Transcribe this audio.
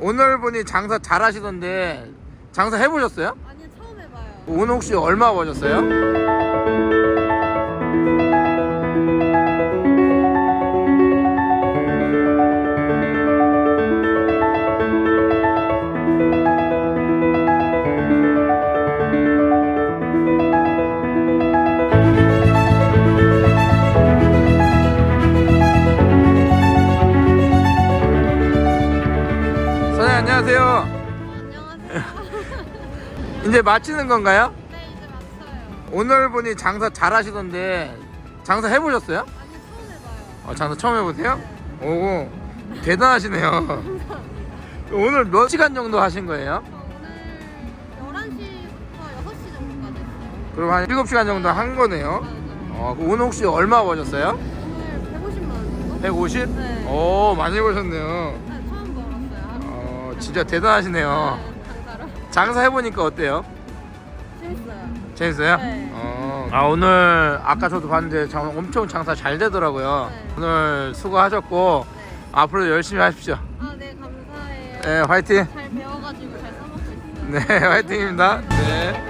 오늘 보니 장사 잘 하시던데 장사 해보셨어요? 아니요 처음 해봐요. 오늘 혹시 얼마 버셨어요? 안녕하세요. 이제 마치는 건가요? 네 이제 맞춰요. 오늘 보니 장사 잘 하시던데 장사 해보셨어요? 아니요 처음 해봐요. 어, 장사 처음 해보세요? 오 대단하시네요 오늘 몇 시간 정도 하신 거예요? 저 오늘 11시부터 6시 정도까지 했어요. 그럼 한 7시간 정도 한 거네요 맞아요. 어, 그럼 오늘 혹시 얼마 버셨어요? 오늘 150만 원 정도? 150? 네. 오 많이 버셨네요 네 진짜 대단하시네요 네, 장사로. 장사 해보니까 어때요? 재밌어요. 재밌어요? 네. 어, 아 오늘 아까 저도 봤는데 장- 엄청 장사 잘 되더라고요 네. 오늘 수고하셨고 네. 앞으로 열심히 하십시오 아 네 감사해요. 네 화이팅 잘 배워가지고 잘 써먹고 있어요. 네 화이팅입니다 네